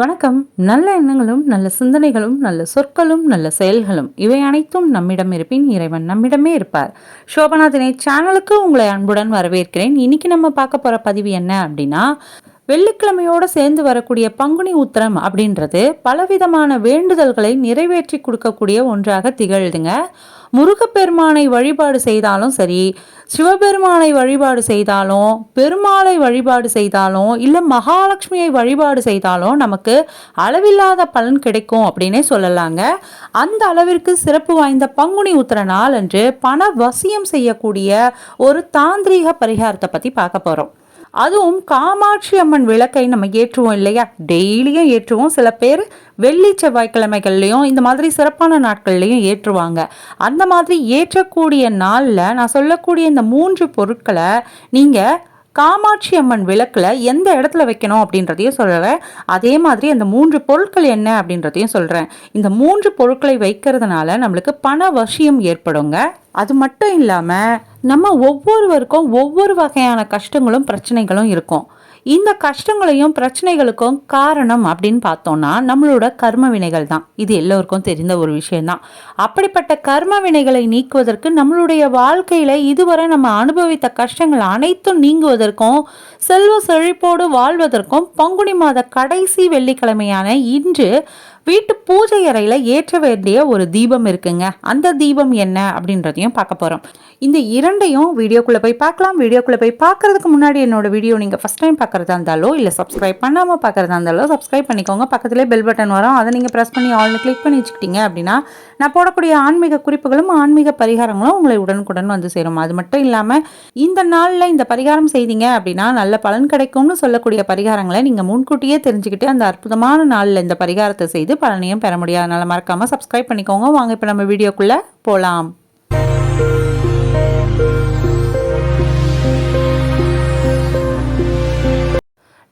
வணக்கம். நல்ல எண்ணங்களும் நல்ல சிந்தனைகளும் நல்ல சொற்களும் நல்ல செயல்களும் இவை அனைத்தும் நம்மிடம் இருப்பின் இறைவன் நம்மிடமே இருப்பார். சோபனா தினை சேனலுக்கு உங்களை அன்புடன் வரவேற்கிறேன். இன்னைக்கு நம்ம பார்க்க போற பதிவு என்ன அப்படின்னா வெள்ளிக்கிழமையோடு சேர்ந்து வரக்கூடிய பங்குனி உத்திரம் அப்படின்றது பலவிதமான வேண்டுதல்களை நிறைவேற்றி கொடுக்கக்கூடிய ஒன்றாக திகழ்துங்க. முருகப்பெருமானை வழிபாடு செய்தாலும் சரி சிவபெருமானை வழிபாடு செய்தாலும் பெருமாளை வழிபாடு செய்தாலும் இல்லை மகாலட்சுமியை வழிபாடு செய்தாலும் நமக்கு அளவில்லாத பலன் கிடைக்கும் அப்படின்னே சொல்லலாங்க. அந்த அளவிற்கு சிறப்பு வாய்ந்த பங்குனி உத்திர நாள் அன்று பண வசியம் செய்யக்கூடிய ஒரு தாந்திரீக பரிகாரத்தை பற்றி பார்க்க போகிறோம் அதுவும் காமாட்சி அம்மன் விளக்கை நம்ம ஏற்றுவோம் இல்லையா? டெய்லியும் ஏற்றுவோம். சில பேர் வெள்ளி செவ்வாய்க்கிழமைகள்லையும் இந்த மாதிரி சிறப்பான நாட்கள்லையும் ஏற்றுவாங்க. அந்த மாதிரி ஏற்றக்கூடிய நாளில் நான் சொல்லக்கூடிய இந்த மூன்று பொருட்களை நீங்கள் காமாட்சி அம்மன் விளக்கில் எந்த இடத்துல வைக்கணும் அப்படின்றதையும் சொல்கிறேன் அதே மாதிரி அந்த மூன்று பொருட்கள் என்ன அப்படின்றதையும் சொல்கிறேன் இந்த மூன்று பொருட்களை வைக்கிறதுனால நம்மளுக்கு பண வசியம் ஏற்படுங்க. அது மட்டும் இல்லாமல் நம்ம ஒவ்வொருவருக்கும் ஒவ்வொரு வகையான கஷ்டங்களும் பிரச்சனைகளும் இருக்கும். இந்த கஷ்டங்களையும் பிரச்சனைகளுக்கும் காரணம் அப்படின்னு பார்த்தோம்னா நம்மளோட கர்ம வினைகள் தான். இது எல்லோருக்கும் தெரிந்த ஒரு விஷயம்தான். அப்படிப்பட்ட கர்ம வினைகளை நீக்குவதற்கு நம்மளுடைய வாழ்க்கையில் இதுவரை நம்ம அனுபவித்த கஷ்டங்கள் அனைத்தும் நீங்குவதற்கும் செல்வ செழிப்போடு வாழ்வதற்கும் பங்குனி மாத கடைசி வெள்ளிக்கிழமையான இன்று வீட்டு பூஜை அறையில் ஏற்ற வேண்டிய ஒரு தீபம் இருக்குங்க. அந்த தீபம் என்ன அப்படின்றதையும் பார்க்க போகிறோம் இந்த இரண்டையும் வீடியோக்குள்ளே போய் பார்க்கலாம். வீடியோக்குள்ளே போய் பார்க்கறதுக்கு முன்னாடி என்னோட வீடியோ நீங்கள் ஃபஸ்ட் டைம் பார்க்குறதா இருந்தாலோ இல்லை சப்ஸ்கிரைப் பண்ணாமல் பார்க்குறதா இருந்தாலோ சப்ஸ்கிரைப் பண்ணிக்கோங்க. பக்கத்துலேயே பெல் பட்டன் வரும். அதை நீங்கள் ப்ரெஸ் பண்ணி ஆல்னு கிளிக் பண்ணி வச்சுக்கிட்டீங்க அப்படின்னா நான் போடக்கூடிய ஆன்மீக குறிப்புகளும் ஆன்மீக பரிகாரங்களும் உங்களை உடனுக்குடன் வந்து சேரும். அது மட்டும் இல்லாமல் இந்த நாளில் இந்த பரிகாரம் செய்தீங்க அப்படின்னா நல்ல பலன் கிடைக்கும்னு சொல்லக்கூடிய பரிகாரங்களை நீங்கள் முன்கூட்டியே தெரிஞ்சுக்கிட்டு அந்த அற்புதமான நாளில் இந்த பரிகாரத்தை செய்து பலனையும் பெற முடியும் அதனால் மறக்காமல் சப்ஸ்கிரைப் பண்ணிக்கோங்க. வாங்க இப்போ நம்ம வீடியோக்குள்ளே போகலாம்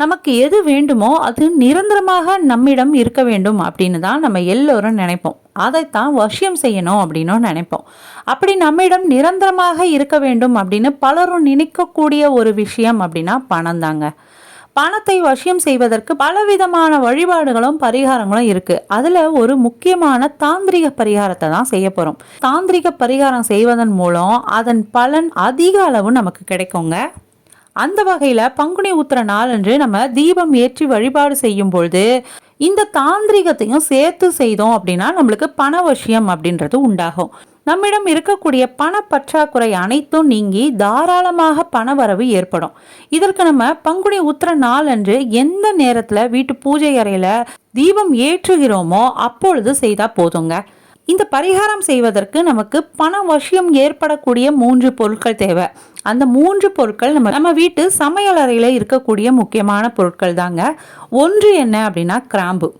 நமக்கு எது வேண்டுமோ அது நிரந்தரமாக நம்மிடம் இருக்க வேண்டும் அப்படின்னு தான் நம்ம எல்லோரும் நினைப்போம். அதைத்தான் வசியம் செய்யணும் அப்படின்னும் நினைப்போம். அப்படி நம்மிடம் நிரந்தரமாக இருக்க வேண்டும் அப்படின்னு பலரும் நினைக்கக்கூடிய ஒரு விஷயம் அப்படின்னா பணம் தாங்க. பணத்தை வசியம் செய்வதற்கு பலவிதமான வழிபாடுகளும் பரிகாரங்களும் இருக்கு. அதுல ஒரு முக்கியமான தாந்திரிக பரிகாரத்தை தான் செய்ய போறோம். தாந்திரிக பரிகாரம் செய்வதன் மூலம் அதன் பலன் அதிக அளவு நமக்கு கிடைக்குங்க. அந்த வகையில் பங்குனி உத்திர நாளன்று நம்ம தீபம் ஏற்றி வழிபாடு செய்யும் பொழுது இந்த தாந்திரிகத்தையும் சேர்த்து செய்தோம் அப்படின்னா நம்மளுக்கு பணவசியம் அப்படின்றது உண்டாகும். நம்மிடம் இருக்கக்கூடிய பண பற்றாக்குறை அனைத்தும் நீங்கி தாராளமாக பணவரவு ஏற்படும். இதற்கு நம்ம பங்குனி உத்திர நாள் அன்று எந்த நேரத்தில் வீட்டு பூஜை அறையில் தீபம் ஏற்றுகிறோமோ அப்பொழுது செய்தால் போதுங்க. இந்த பரிகாரம் செய்வதற்கு நமக்கு பண வசியம் ஏற்படக்கூடிய மூன்று பொருட்கள் தேவை. அந்த மூன்று பொருட்கள் நம்ம நம்ம வீட்டு சமையல் அறையில் இருக்கக்கூடிய முக்கியமான பொருட்கள் தாங்க. ஒன்று என்ன அப்படின்னா கிராம்பு.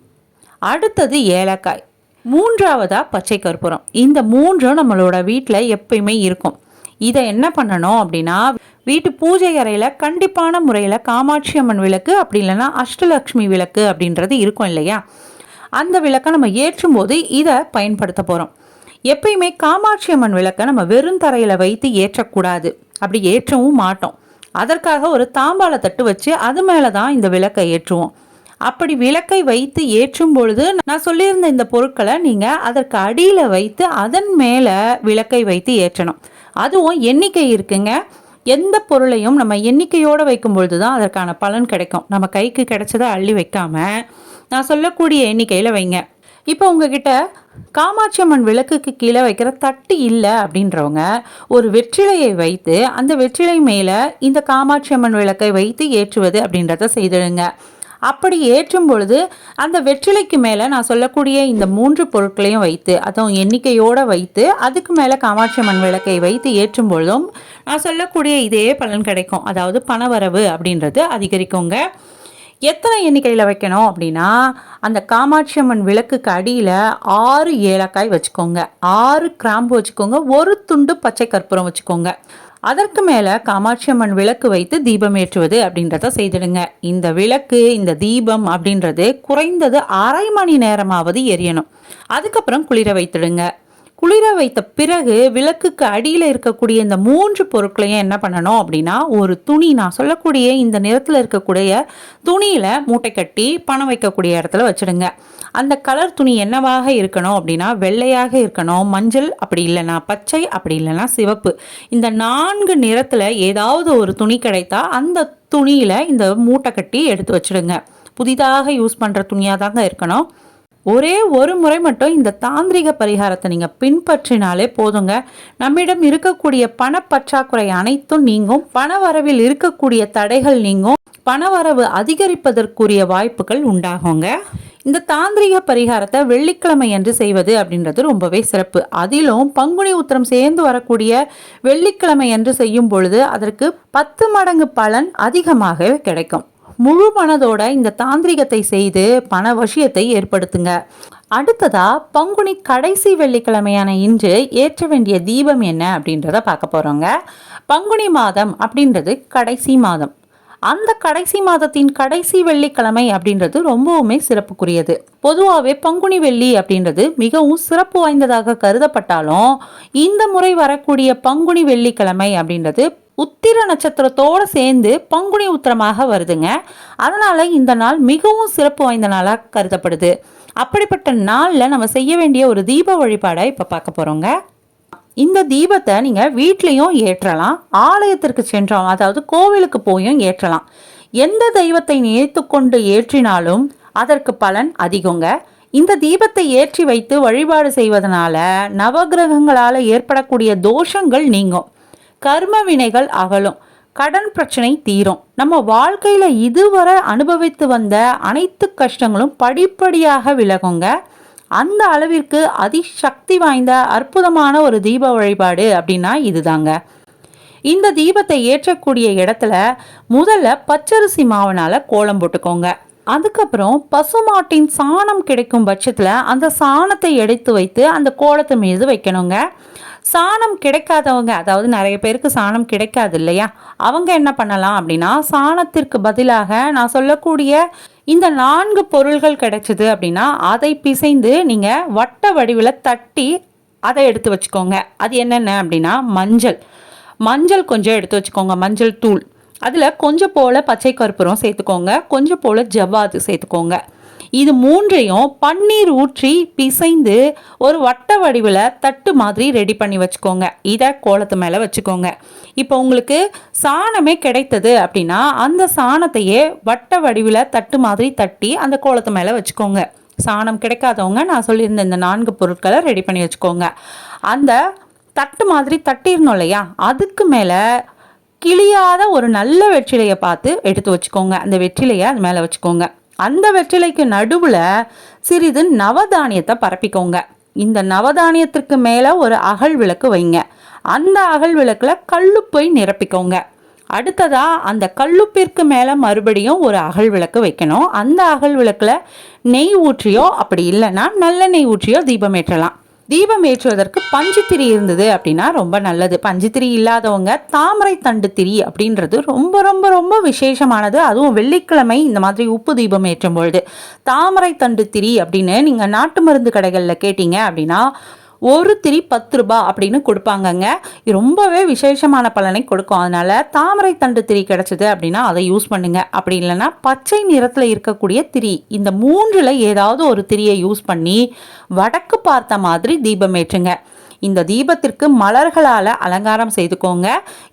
அடுத்தது ஏலக்காய். மூன்றாவதா பச்சை கற்பூரம். இந்த மூன்றும் நம்மளோட வீட்டில் எப்பயுமே இருக்கும். இதை என்ன பண்ணணும் அப்படின்னா வீட்டு பூஜை அறையில் கண்டிப்பான முறையில் காமாட்சி அம்மன் விளக்கு அப்படி இல்லைன்னா அஷ்டலக்ஷ்மி விளக்கு அப்படின்றது இருக்கும் இல்லையா? அந்த விளக்கை நம்ம ஏற்றும் போது இதை பயன்படுத்த போகிறோம் எப்பயுமே காமாட்சி அம்மன் விளக்கை நம்ம வெறும் தரையில் வைத்து ஏற்றக்கூடாது. அப்படி ஏற்றவும் மாட்டோம். அதற்காக ஒரு தாம்பாள தட்டு வச்சு அது மேலே தான் இந்த விளக்கை ஏற்றுவோம். அப்படி விளக்கை வைத்து ஏற்றும் பொழுது நான் சொல்லியிருந்த இந்த பொருட்களை நீங்கள் அதற்கு அடியில் வைத்து அதன் மேலே விளக்கை வைத்து ஏற்றணும். அதுவும் எண்ணிக்கை இருக்குங்க. எந்த பொருளையும் நம்ம எண்ணிக்கையோடு வைக்கும் பொழுது தான் அதற்கான பலன் கிடைக்கும். நம்ம கைக்கு கிடைச்சதை அள்ளி வைக்காம நான் சொல்லக்கூடிய எண்ணிக்கையில் வைங்க. இப்போ உங்ககிட்ட காமாட்சி அம்மன் விளக்குக்கு கீழே வைக்கிற தட்டு இல்லை அப்படின்றவங்க ஒரு வெற்றிலையை வைத்து அந்த வெற்றிலை மேலே இந்த காமாட்சி அம்மன் விளக்கை வைத்து ஏற்றுவது அப்படின்றத செய்திடுங்க. அப்படி ஏற்றும் பொழுது அந்த வெற்றிலைக்கு மேலே நான் சொல்லக்கூடிய இந்த மூன்று பொருட்களையும் வைத்து அதுவும் எண்ணிக்கையோடு வைத்து அதுக்கு மேலே காமாட்சி மண் விளக்கை வைத்து ஏற்றும் பொழுதும் நான் சொல்லக்கூடிய இதே பலன் கிடைக்கும். அதாவது பணவரவு அப்படின்றது அதிகரிக்குங்க. எத்தனை எண்ணிக்கையில் வைக்கணும் அப்படின்னா அந்த காமாட்சி அம்மன் விளக்குக்கு அடியில் ஆறு ஏலக்காய் வச்சுக்கோங்க. ஆறு கிராம்பு வச்சுக்கோங்க. ஒரு துண்டு பச்சை கற்பூரம் வச்சுக்கோங்க. அதற்கு மேலே காமாட்சி அம்மன் விளக்கு வைத்து தீபம் ஏற்றுவது அப்படின்றத செய்திடுங்க. இந்த விளக்கு இந்த தீபம் அப்படின்றது குறைந்தது அரை மணி நேரமாவது எரியணும். அதுக்கப்புறம் குளிர வைத்துடுங்க. குளிர வைத்த பிறகு விளக்குக்கு அடியில் இருக்கக்கூடிய இந்த மூன்று பொருட்களையும் என்ன பண்ணணும் அப்படின்னா ஒரு துணி நான் சொல்லக்கூடிய இந்த நிறத்தில் இருக்கக்கூடிய துணியில் மூட்டை கட்டி பணம் வைக்கக்கூடிய இடத்துல வச்சுடுங்க. அந்த கலர் துணி என்னவாக இருக்கணும் அப்படின்னா வெள்ளையாக இருக்கணும் மஞ்சள் அப்படி இல்லைன்னா பச்சை அப்படி இல்லைன்னா சிவப்பு. இந்த நான்கு நிறத்தில் ஏதாவது ஒரு துணி கிடைத்தா அந்த துணியில் இந்த மூட்டை கட்டி எடுத்து வச்சுடுங்க. புதிதாக யூஸ் பண்ணுற துணியாக தாங்க இருக்கணும். ஒரே ஒரு முறை மட்டும் இந்த தாந்திரிக பரிகாரத்தை நீங்கள் பின்பற்றினாலே போதுங்க. நம்மிடம் இருக்கக்கூடிய பணப்பற்றாக்குறை அனைத்தும் நீங்கும். பணவரவில் இருக்கக்கூடிய தடைகள் நீங்கும். பணவரவு அதிகரிப்பதற்குரிய வாய்ப்புகள் உண்டாகுங்க. இந்த தாந்திரிக பரிகாரத்தை வெள்ளிக்கிழமை என்று செய்வது அப்படின்றது ரொம்பவே சிறப்பு. அதிலும் பங்குனி உத்திரம் சேர்ந்து வரக்கூடிய வெள்ளிக்கிழமை என்று செய்யும் பொழுது அதற்கு பத்து மடங்கு பலன் அதிகமாகவே கிடைக்கும். முழு மனதோட இந்த தாந்திரிகத்தை செய்து பண வசியத்தை ஏற்படுத்துங்க. அடுத்ததா பங்குனி கடைசி வெள்ளிக்கிழமையான இன்று ஏற்ற வேண்டிய தீபம் என்ன அப்படின்றத பார்க்க போறோங்க. பங்குனி மாதம் அப்படின்றது கடைசி மாதம். அந்த கடைசி மாதத்தின் கடைசி வெள்ளிக்கிழமை அப்படின்றது ரொம்பவுமே சிறப்புக்குரியது. பொதுவாகவே பங்குனி வெள்ளி அப்படின்றது மிகவும் சிறப்பு வாய்ந்ததாக கருதப்பட்டாலும் இந்த முறை வரக்கூடிய பங்குனி வெள்ளிக்கிழமை அப்படின்றது உத்திர நட்சத்திரத்தோடு சேர்ந்து பங்குனி உத்திரமாக வருதுங்க. அதனால் இந்த நாள் மிகவும் சிறப்பு வாய்ந்த நாளாக கருதப்படுது. அப்படிப்பட்ட நாளில் நம்ம செய்ய வேண்டிய ஒரு தீப வழிபாடை இப்போ பார்க்க போகிறோங்க இந்த தீபத்தை நீங்கள் வீட்லேயும் ஏற்றலாம். ஆலயத்திற்கு சென்றோம் அதாவது கோவிலுக்கு போயும் ஏற்றலாம். எந்த தெய்வத்தை நினைத்து கொண்டு ஏற்றினாலும் அதற்கு பலன் அதிகங்க. இந்த தீபத்தை ஏற்றி வைத்து வழிபாடு செய்வதனால நவகிரகங்களால் ஏற்படக்கூடிய தோஷங்கள் நீங்கும். கர்ம வினைகள் அகலும். கடன் பிரச்சனை தீரும். நம்ம வாழ்க்கையில் இதுவரை அனுபவித்து வந்த அனைத்து கஷ்டங்களும் படிப்படியாக விலகுங்க. அந்த அளவிற்கு அதிசக்தி வாய்ந்த அற்புதமான ஒரு தீப வழிபாடு அப்படின்னா இதுதாங்க. இந்த தீபத்தை ஏற்றக்கூடிய இடத்துல முதல்ல பச்சரிசி மாவனால் கோலம் போட்டுக்கோங்க. அதுக்கப்புறம் பசுமாட்டின் சாணம் கிடைக்கும் பட்சத்தில் அந்த சாணத்தை எடுத்து வைத்து அந்த கோலத்தை மீது வைக்கணுங்க. சாணம் கிடைக்காதவங்க அதாவது நிறைய பேருக்கு சாணம் கிடைக்காது இல்லையா? அவங்க என்ன பண்ணலாம் அப்படின்னா சாணத்திற்கு பதிலாக நான் சொல்லக்கூடிய இந்த நான்கு பொருள்கள் கிடைச்சிது அப்படின்னா அதை பிசைந்து நீங்கள் வட்ட வடிவில் தட்டி அதை எடுத்து வச்சுக்கோங்க. அது என்னென்ன அப்படின்னா மஞ்சள். மஞ்சள் கொஞ்சம் எடுத்து வச்சுக்கோங்க. மஞ்சள் தூள். அதில் கொஞ்சம் போல் பச்சை கற்பூரம் சேர்த்துக்கோங்க. கொஞ்சம் போல் ஜவ்வாது சேர்த்துக்கோங்க. இது மூன்றையும் பன்னீர் ஊற்றி பிசைந்து ஒரு வட்ட வடிவில் தட்டு மாதிரி ரெடி பண்ணி வச்சுக்கோங்க. இதை கோலத்து மேலே வச்சுக்கோங்க. இப்போ உங்களுக்கு சாணமே கிடைத்தது அப்படின்னா அந்த சாணத்தையே வட்ட வடிவில் தட்டு மாதிரி தட்டி அந்த கோலத்து மேலே வச்சுக்கோங்க. சாணம் கிடைக்காதவங்க நான் சொல்லியிருந்த இந்த நான்கு பொருட்களை ரெடி பண்ணி வச்சுக்கோங்க. அந்த தட்டு மாதிரி தட்டிடணும் இல்லையா? அதுக்கு மேலே கிளியாத ஒரு நல்ல வெற்றிலையை பார்த்து எடுத்து வச்சுக்கோங்க. அந்த வெற்றிலையை அது மேலே வச்சுக்கோங்க. அந்த வெற்றிலைக்கு நடுவில் சிறிது நவதானியத்தை பரப்பிக்கோங்க. இந்த நவதானியத்திற்கு மேலே ஒரு அகல் விளக்கு வைங்க. அந்த அகல் விளக்கில் கல்லுப்பை நிரப்பிக்கோங்க. அடுத்ததாக அந்த கல்லுப்பிற்கு மேலே மறுபடியும் ஒரு அகல் விளக்கு வைக்கணும். அந்த அகல் விளக்கில் நெய் ஊற்றியோ அப்படி இல்லைன்னா நல்ல நெய் ஊற்றியோ தீபம் ஏற்றலாம். தீபம் ஏற்றுவதற்கு பஞ்சுத்திரி இருந்தது அப்படின்னா ரொம்ப நல்லது. பஞ்சுத்திரி இல்லாதவங்க தாமரை தண்டு திரி அப்படின்றது ரொம்ப ரொம்ப ரொம்ப விசேஷமானது. அதுவும் வெள்ளிக்கிழமை இந்த மாதிரி உப்பு தீபம் ஏற்றும் பொழுது. தாமரை தண்டு திரி அப்படின்னு நீங்கள் நாட்டு மருந்து கடைகளில் கேட்டீங்க அப்படின்னா ஒரு திரி பத்து ரூபா அப்படின்னு கொடுப்பாங்கங்க. ரொம்பவே விசேஷமான பலனை கொடுக்கும். அதனால தாமரை தண்டு திரி கிடைச்சது அப்படின்னா அதை யூஸ் பண்ணுங்க. அப்படி இல்லைன்னா பச்சை நிறத்தில் இருக்கக்கூடிய திரி இந்த மூன்றில் ஏதாவது ஒரு திரியை யூஸ் பண்ணி வடக்கு பார்த்த மாதிரி தீபம் ஏற்றுங்க. இந்த தீபத்திற்கு மலர்களால் அலங்காரம் செய்துக்கோங்க.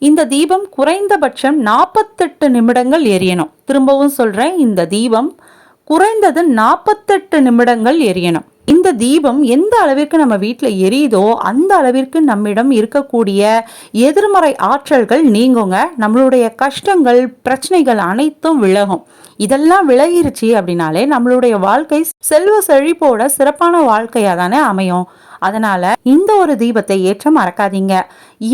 இந்த தீபம் குறைந்தபட்சம் நாற்பத்தெட்டு நிமிடங்கள் எரியணும். திரும்பவும் சொல்கிறேன் இந்த தீபம் குறைந்தது நாற்பத்தெட்டு நிமிடங்கள் எரியணும். இந்த தீபம் எந்த அளவிற்கு நம்ம வீட்டில் எரியுதோ அந்த அளவிற்கு நம்மிடம் இருக்கக்கூடிய எதிர்மறை ஆற்றல்கள் நீங்குங்க. நம்மளுடைய கஷ்டங்கள் பிரச்சனைகள் அனைத்தும் விலகும். இதெல்லாம் விலகிருச்சு அப்படின்னாலே நம்மளுடைய வாழ்க்கை செல்வ செழிப்போட சிறப்பான வாழ்க்கையாக தானே அமையும். அதனால இந்த ஒரு தீபத்தை ஏற்ற மறக்காதீங்க.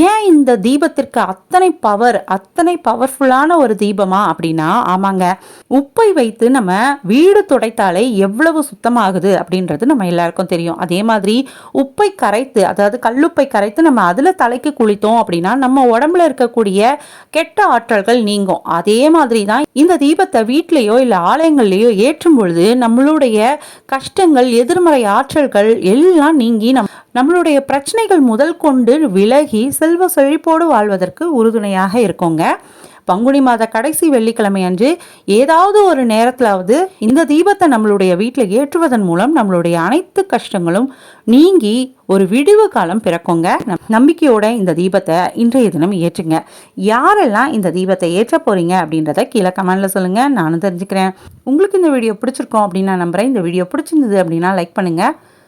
ஏன் இந்த தீபத்திற்கு அத்தனை பவர் அத்தனை பவர்ஃபுல்லான ஒரு தீபமா அப்படின்னா ஆமாங்க உப்பை வைத்து நம்ம வீடு துடைத்தாலே எவ்வளவு சுத்தமாகுது அப்படின்றது நம்ம எல்லாருக்கும் தெரியும். அதே மாதிரி உப்பை கரைத்து அதாவது கல்லுப்பை கரைத்து நம்ம அதில் தலைக்கு குளித்தோம் அப்படின்னா நம்ம உடம்புல இருக்கக்கூடிய கெட்ட ஆற்றல்கள் நீங்கும். அதே மாதிரி தான் இந்த தீபத்தை வீட்லேயோ இல்லை ஆலயங்கள்லேயோ ஏற்றும் பொழுது நம்மளுடைய கஷ்டங்கள் எதிர்மறை ஆற்றல்கள் எல்லாம் நீங்கி நம்மளுடைய பிரச்சனைகள் முதல் கொண்டு விலகி செல்வ செழிப்போடு வாழ்வதற்கு உறுதுணையாக இருக்குங்க. பங்குனி மாத கடைசி வெள்ளிக்கிழமை அன்று ஏதாவது ஒரு நேரத்திலாவது இந்த தீபத்தை நம்மளுடைய வீட்டில் ஏற்றுவதன் மூலம் நம்மளுடைய அனைத்து கஷ்டங்களும் நீங்கி ஒரு விடிவு காலம் பிறக்குங்க. நம்- நம்பிக்கையோட இந்த தீபத்தை இன்றைய தினம் ஏற்றுங்க. யாரெல்லாம் இந்த தீபத்தை ஏற்ற போறீங்க அப்படின்றத கீழே கமெண்ட்ல சொல்லுங்க. நானும் தெரிஞ்சுக்கிறேன். உங்களுக்கு இந்த வீடியோ பிடிச்சிருக்கோம் அப்படின்னு நான் நம்புறேன். இந்த வீடியோ பிடிச்சிருந்தது அப்படின்னா லைக் பண்ணுங்க.